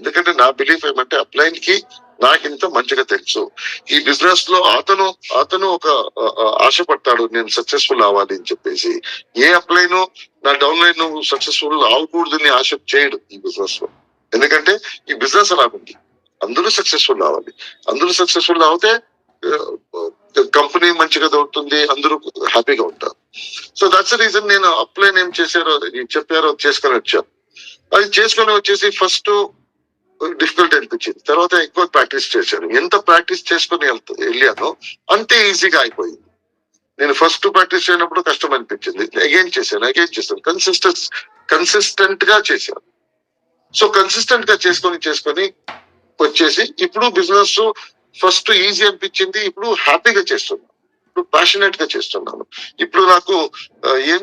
ఎందుకంటే నా బిలీఫ్ ఏమంటే అప్లైన్కి నాకింత మంచిగా తెలుసు. ఈ బిజినెస్లో అతను అతను ఒక ఆశపడతాడు నేను సక్సెస్ఫుల్ అవ్వాలి అని చెప్పేసి. ఏ అప్లైన్ నా డౌన్ లైన్ సక్సెస్ఫుల్ అవ్వకూడదని ఆశ చేయడు ఈ బిజినెస్లో. ఎందుకంటే ఈ బిజినెస్ అలాగుంది అందరూ సక్సెస్ఫుల్ అవ్వాలి. అందరూ సక్సెస్ఫుల్ అవుతే కంపెనీ మంచిగా దొరుకుతుంది అందరూ హ్యాపీగా ఉంటారు. సో దట్స్ రీజన్ నేను అప్లైన్ ఏం చేశారో చెప్పారో చేసుకొని వచ్చాను. అది చేసుకొని వచ్చేసి ఫస్ట్ డిఫికల్ట్ అనిపించింది. తర్వాత ఎక్కువ ప్రాక్టీస్ చేశాను. ఎంత ప్రాక్టీస్ చేసుకొని వెళ్ళానో అంతే ఈజీగా అయిపోయింది. నేను ఫస్ట్ ప్రాక్టీస్ చేయనప్పుడు కష్టం అనిపించింది. అగైన్ చేశాను అగైన్ చేశాను. కన్సిస్టెన్స్ కన్సిస్టెంట్గా చేశాను. సో కన్సిస్టెంట్గా చేసుకొని చేసుకొని వచ్చేసి ఇప్పుడు బిజినెస్ ఫస్ట్ ఈజీ అనిపించింది. ఇప్పుడు హ్యాపీగా చేస్తున్నాను. ఇప్పుడు ప్యాషనెట్గా చేస్తున్నాను. ఇప్పుడు నాకు uh, ఏం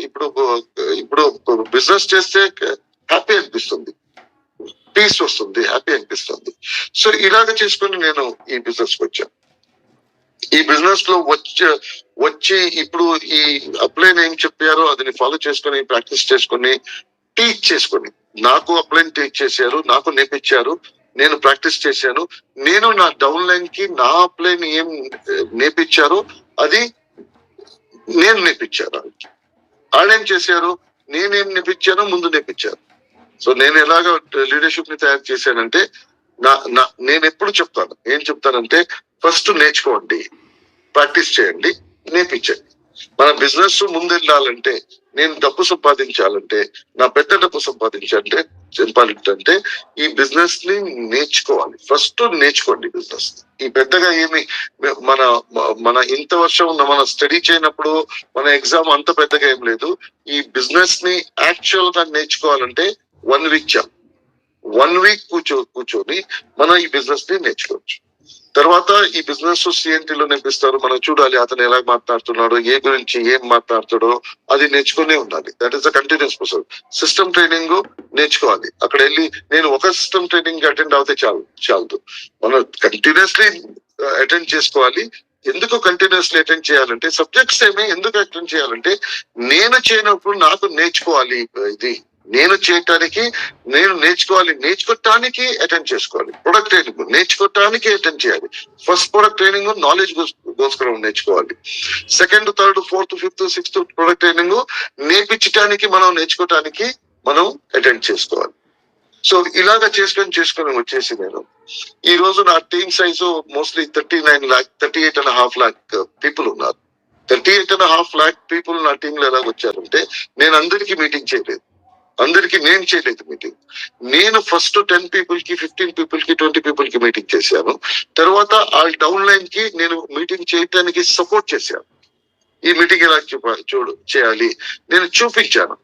ఇప్పుడు uh, ఇప్పుడు బిజినెస్ చేస్తే uh, హ్యాపీ అనిపిస్తుంది. పీస్ వస్తుంది హ్యాపీ అనిపిస్తుంది. సో ఇలాగ చేసుకొని నేను ఈ బిజినెస్కి వచ్చాను. ఈ బిజినెస్లో వచ్చి వచ్చి ఇప్పుడు ఈ అప్లైన్ ఏం చెప్పారో అదిని ఫాలో చేసుకొని ప్రాక్టీస్ చేసుకొని టీచ్ చేసుకొని. నాకు అప్లైన్ టీచ్ చేశారు నాకు నేర్పించారు నేను ప్రాక్టీస్ చేశాను. నేను నా డౌన్ లైన్కి నా అప్లైన్ ఏం నేర్పించారో అది నేను నేర్పించాను వాళ్ళు ఏం చేశారు? నేనేం నేర్పించానో ముందు నేర్పించారు. సో నేను ఎలాగ లీడర్షిప్ని తయారు చేశానంటే నా నా నేను ఎప్పుడు చెప్తాను. ఏం చెప్తానంటే ఫస్ట్ నేర్చుకోండి ప్రాక్టీస్ చేయండి నేర్పించండి. మన బిజినెస్ ముందెళ్ళాలంటే నేను డబ్బు సంపాదించాలంటే నా పెద్ద డబ్బు సంపాదించాలంటే సంపాదించాలంటే ఈ బిజినెస్ని నేర్చుకోవాలి. ఫస్ట్ నేర్చుకోండి బిజినెస్ ఈ పెద్దగా ఏమి మన మన ఇంత వర్షం ఉన్న మన స్టడీ చేయనప్పుడు మన ఎగ్జామ్ అంత పెద్దగా ఏం లేదు. ఈ బిజినెస్ని యాక్చువల్గా నేర్చుకోవాలంటే వన్ వీక్ చా వన్ వీక్ కూర్చో కూర్చొని మనం ఈ బిజినెస్ని నేర్చుకోవచ్చు. తర్వాత ఈ బిజినెస్ సిఎన్టీ లో నేర్పిస్తారు. మనం చూడాలి అతను ఎలా మాట్లాడుతున్నాడు ఏ గురించి ఏం మాట్లాడుతాడో అది నేర్చుకునే ఉండాలి. That is the continuous process system training నేర్చుకోవాలి. అక్కడ వెళ్ళి నేను ఒక సిస్టమ్ ట్రైనింగ్ అటెండ్ అవుతే చాలు చాలదు. మనం కంటిన్యూస్లీ అటెండ్ uh, చేసుకోవాలి. ఎందుకు కంటిన్యూస్లీ అటెండ్ చేయాలంటే సబ్జెక్ట్స్ ఏమే ఎందుకు అటెండ్ చేయాలంటే నేను చేయనప్పుడు నాకు నేర్చుకోవాలి ఇది. నేను చేయటానికి నేను నేర్చుకోవాలి నేర్చుకోవటానికి అటెండ్ చేసుకోవాలి. ప్రొడక్ట్ ట్రైనింగ్ నేర్చుకోవటానికి అటెండ్ చేయాలి. ఫస్ట్ ప్రొడక్ట్ ట్రైనింగ్ నాలెడ్జ్ కోసరం నేర్చుకోవాలి. Second third fourth fifth sixth product training నేర్పించడానికి మనం నేర్చుకోవటానికి మనం అటెండ్ చేసుకోవాలి. సో ఇలాగ చేసుకొని చేసుకొని వచ్చేసి నేను ఈ రోజు నా team size mostly thirty nine lakh thirty eight and half lakh people ఉన్నారు. Thirty eight and half lakh people నా టీమ్లో ఎలాగ వచ్చారంటే నేను అందరికీ మీటింగ్ చేయలేదు. అందరికి నేను చేయలేదు మీటింగ్ నేను ఫస్ట్ టెన్ పీపుల్కి ఫిఫ్టీన్ పీపుల్కి ట్వంటీ పీపుల్కి మీటింగ్ చేశాను. తర్వాత ఆ డౌన్ లైన్కి నేను మీటింగ్ చేయటానికి సపోర్ట్ చేశాను. ఈ మీటింగ్ ఎలా చూపాలి చూడు చేయాలి. నేను చూపించాను.